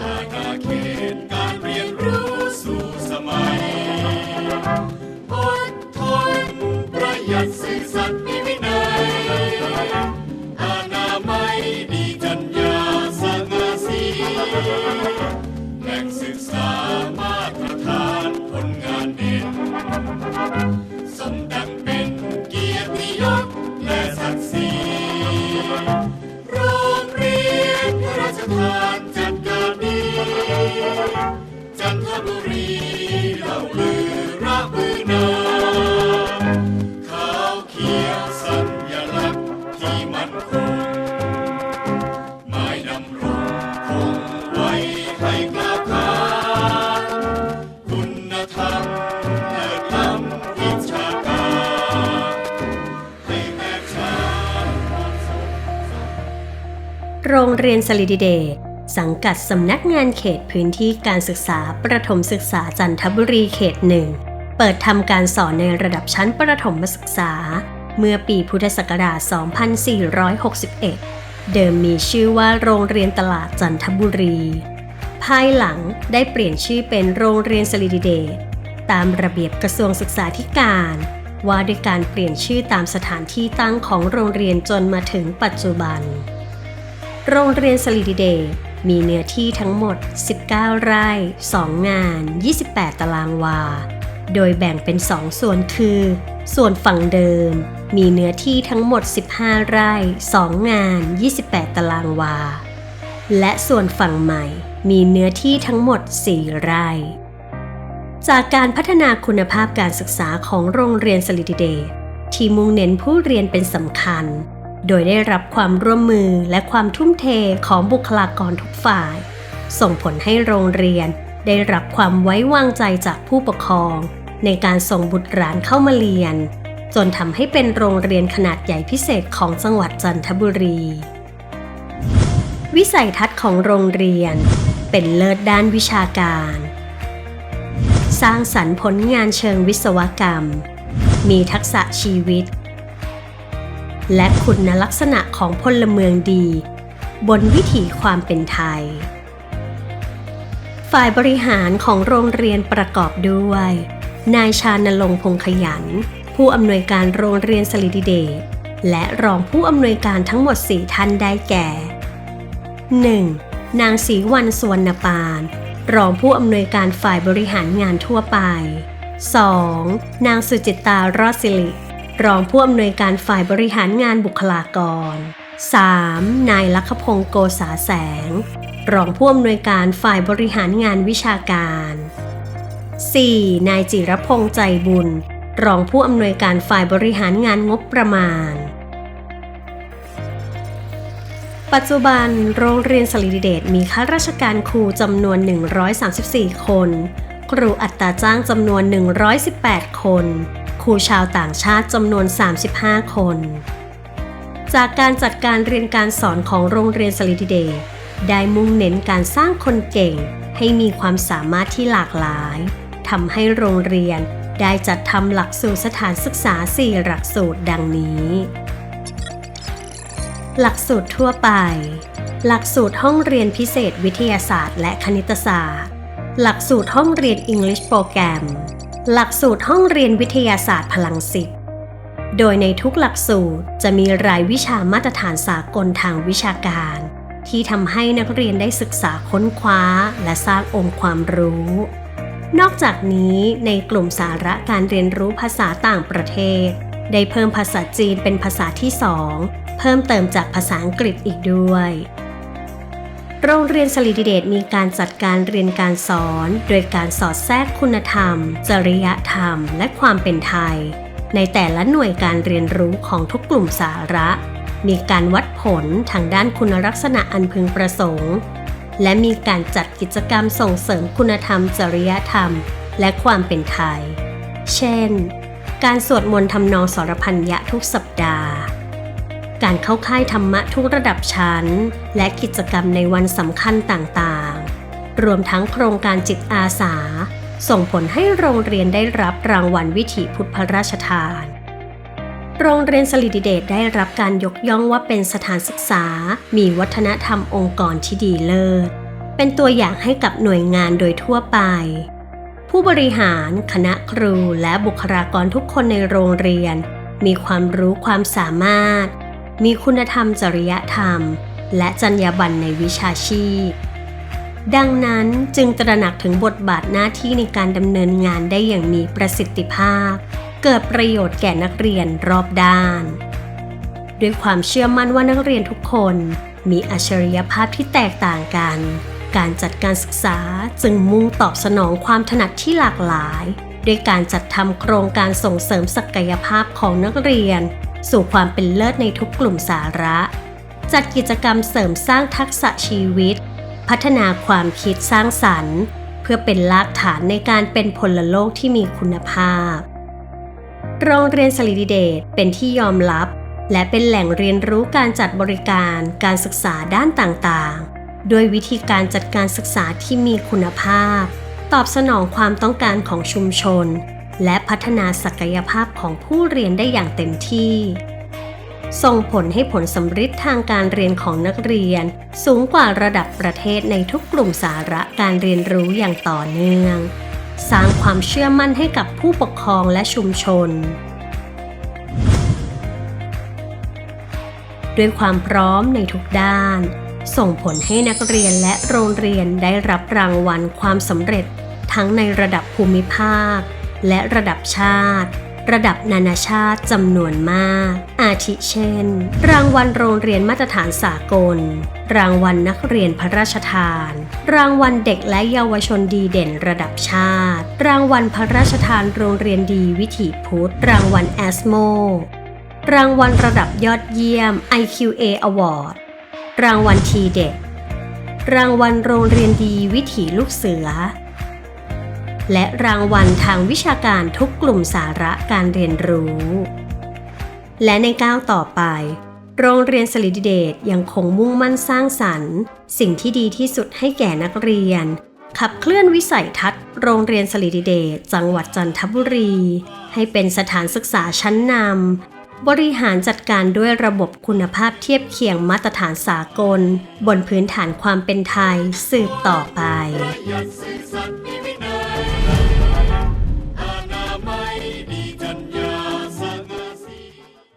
อา น โรงเรียนสลิดิเดสังกัดสำนักงานเขตพื้นที่การศึกษาประถมศึกษาจันทบุรีเขตหนึ่ง เปิดทำการสอนในระดับชั้นประถมศึกษา เมื่อปีพุทธศักราช 2461 เดิมมีชื่อว่าโรงเรียนตลาดจันทบุรี ภายหลังได้เปลี่ยนชื่อเป็นโรงเรียนสลิดิเดชตามระเบียบกระทรวงศึกษาธิการ ว่าด้วยการเปลี่ยนชื่อตามสถานที่ตั้งของโรงเรียนจนมาถึงปัจจุบัน โรงเรียนสลิดิเดชมีเนื้อที่ทั้งหมด 19 ไร่ 2 งาน 28 ตารางวา โดยแบ่งเป็น 2 ส่วนคือ ส่วนฝั่งเดิม มีเนื้อที่ทั้งหมด 15 ไร่ 2 งาน 28 ตารางวา และส่วนฝั่งใหม่ มีเนื้อที่ทั้งหมด 4 ไร่ จากการพัฒนาคุณภาพการศึกษาของโรงเรียนสลิดิเดชที่มุ่งเน้นผู้เรียนเป็นสำคัญ โดยได้รับความร่วมมือและความทุ่มเทของบุคลากรทุกฝ่าย ส่งผลให้โรงเรียนได้รับความไว้วางใจจากผู้ปกครอง ในการส่งบุตรหลานเข้ามาเรียน จนทำให้เป็นโรงเรียนขนาดใหญ่พิเศษของจังหวัดจันทบุรี วิสัยทัศน์ของโรงเรียน เป็นเลิศด้านวิชาการ สร้างสรรค์ผลงานเชิงวิศวกรรม มีทักษะชีวิต และคุณลักษณะของพลเมืองดี บนวิถีความเป็นไทย ฝ่ายบริหารของโรงเรียนประกอบด้วย นายชานลงพงขยัน ผู้อำนวยการโรงเรียนสลิดิเดและรองผู้อำนวยการทั้งหมด 4 ท่านได้แก่ 1. นางศรีวันสวรรณปาน รองผู้อำนวยการฝ่ายบริหารงานทั่วไป 2. นางสุจิตตารอดสิริ รองผู้อำนวยการฝ่ายบริหารงานบุคลากร 3. นายลักขพงศ์โกษาแสง รองผู้อำนวยการฝ่ายบริหารงานวิชาการ 4. นายจิรพงษ์ใจบุญ รองผู้อำนวยการฝ่ายบริหารงานงบประมาณ ปัจจุบันโรงเรียนสลิดิเดชมีข้าราชการครูจำนวน 134 คน ครูอัตราจ้างจำนวน 118 คน ครูชาวต่างชาติจำนวน 35 คน จากการจัดการเรียนการสอนของโรงเรียนสลิดิเดชได้มุ่งเน้นการสร้างคนเก่งให้มีความสามารถที่หลากหลายทำให้โรงเรียนได้จัดทำหลักสูตรสถานศึกษา 4 หลักสูตรดังนี้ หลักสูตรทั่วไป หลักสูตรห้องเรียนพิเศษวิทยาศาสตร์ และคณิตศาสตร์ หลักสูตรห้องเรียน English Program หลักสูตรห้องเรียนวิทยาศาสตร์พลังสิทธิ์โดยในทุกหลักสูตรจะมีรายวิชามาตรฐานสากลทางวิชาการ ที่ทำให้นักเรียนได้ศึกษาค้นคว้าและสร้างองค์ความรู้ นอกจากนี้ในกลุ่มสาระการเรียนรู้ภาษาต่างประเทศ ได้เพิ่มภาษาจีนเป็นภาษาที่สองเพิ่มเติมจากภาษาอังกฤษอีกด้วย โรงเรียนสลิดิเดตมีการจัดการเรียนการสอน โดยการสอดแทรกคุณธรรม จริยธรรม และความเป็นไทย ในแต่ละหน่วยการเรียนรู้ของทุกกลุ่มสาระ มีการวัดผลทางด้านคุณลักษณะอันพึงประสงค์ และมีการจัดกิจกรรมส่งเสริมคุณธรรม จริยธรรม และความเป็นไทย เช่น การสวดมนต์ทำนองสรพันยะทุกสัปดาห์ การเข้าค่ายธรรมะทุกระดับชั้น และกิจกรรมในวันสำคัญต่างๆ รวมทั้งโครงการจิตอาสา ส่งผลให้โรงเรียนได้รับรางวัลวิถีพุทธรราชทาน โรงเรียนสลิดิเดตได้รับการยกย่องว่าเป็นสถานศึกษา มีวัฒนธรรมองค์กรที่ดีเลิศ เป็นตัวอย่างให้กับหน่วยงานโดยทั่วไป ผู้บริหาร คณะครูและบุคลากรทุกคนในโรงเรียนมีความรู้ความสามารถ มีคุณธรรมจริยธรรม และจรรยาบรรณในวิชาชีพ ดังนั้นจึงตระหนักถึงบทบาทหน้าที่ในการดำเนินงานได้อย่างมีประสิทธิภาพ เกิดประโยชน์แก่นักเรียนรอบด้าน ด้วยความเชื่อมั่นว่านักเรียนทุกคนมีอัจฉริยภาพที่แตกต่างกัน การจัดการศึกษาจึงมุ่งตอบสนองความถนัดที่หลากหลาย ด้วยการจัดทำโครงการส่งเสริมศักยภาพของนักเรียน สู่ความเป็นเลิศในทุกกลุ่มสาระ จัดกิจกรรมเสริมสร้างทักษะชีวิต พัฒนาความคิดสร้างสรรค์ เพื่อเป็นรากฐานในการเป็นพลโลกที่มีคุณภาพ โรงเรียนสลิดิเดตเป็นที่ยอมรับ และเป็นแหล่งเรียนรู้การจัดบริการการศึกษาด้านต่างๆโดยวิธีการจัดการศึกษาที่มีคุณภาพ ตอบสนองความต้องการของชุมชน และพัฒนาศักยภาพ ของผู้เรียนได้อย่างเต็มที่ ส่งผลให้ผลสำฤทธิ์ทางการเรียนของนักเรียน สูงกว่าระดับประเทศในทุกกลุ่มสาระการเรียนรู้อย่างต่อเนื่อง สร้างความเชื่อมั่นให้กับผู้ปกครองและชุมชนด้วยความพร้อมในทุกด้าน ส่งผลให้นักเรียนและโรงเรียนได้รับรางวัลความสำเร็จทั้งในระดับภูมิภาค และระดับชาติ ระดับนานาชาติจำนวนมาก อาทิเช่น รางวัลโรงเรียนมาตรฐานสากล รางวัลนักเรียนพระราชทาน รางวัลเด็กและเยาวชนดีเด่นระดับชาติ รางวัลพระราชทานโรงเรียนดีวิถีพุทธ รางวัลแอสโม รางวัลระดับยอดเยี่ยม IQA Award รางวัลทีเด็ดรางวัลโรงเรียนดีวิถีลูกเสือ และรางวัลทางวิชาการทุกกลุ่มสาระการเรียนรู้ และในก้าวต่อไป โรงเรียนสลิดเดตยังคงมุ่งมั่นสร้างสรรค์ สิ่งที่ดีที่สุดให้แก่นักเรียน ขับเคลื่อนวิสัยทัศน์ โรงเรียนสลิดเดตจังหวัดจันทบุรี ให้เป็นสถานศึกษาชั้นนำบริหารจัดการด้วยระบบคุณภาพเทียบเคียงมาตรฐานสากล บนพื้นฐานความเป็นไทยสืบต่อไป